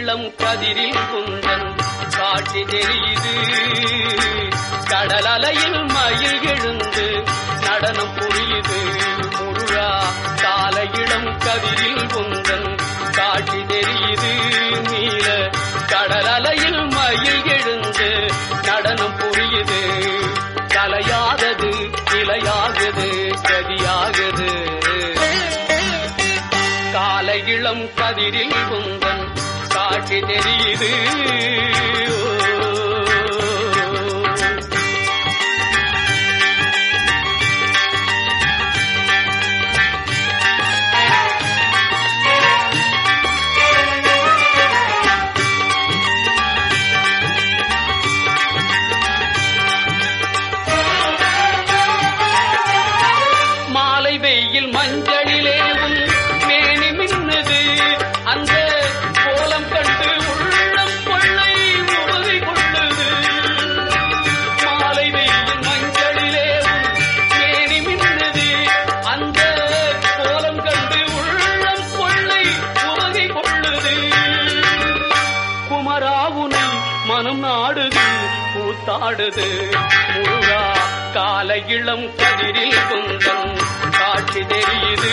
இளம் கதிரில் குந்தன். காட்சி தெரியுது. கடலலையில் மயில் எழுந்து நடனம் புரியுது. முருகா கால இளம் கதிரில் குந்தன். காட்சி தெரியுது. நீல கடலலையில் மயில் எழுந்து நடனம் புரியுது. கலையாதது இலையாகுது கதியாகுது. கால இளம் கதிரில் குந்தன். காட்சி தெரியுது வானம் நாடுது பூத்தாடுது. முருகா கால இளம் கதிரில் குந்தன் காட்சி தெரியுது.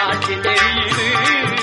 காட்சி தெரியுது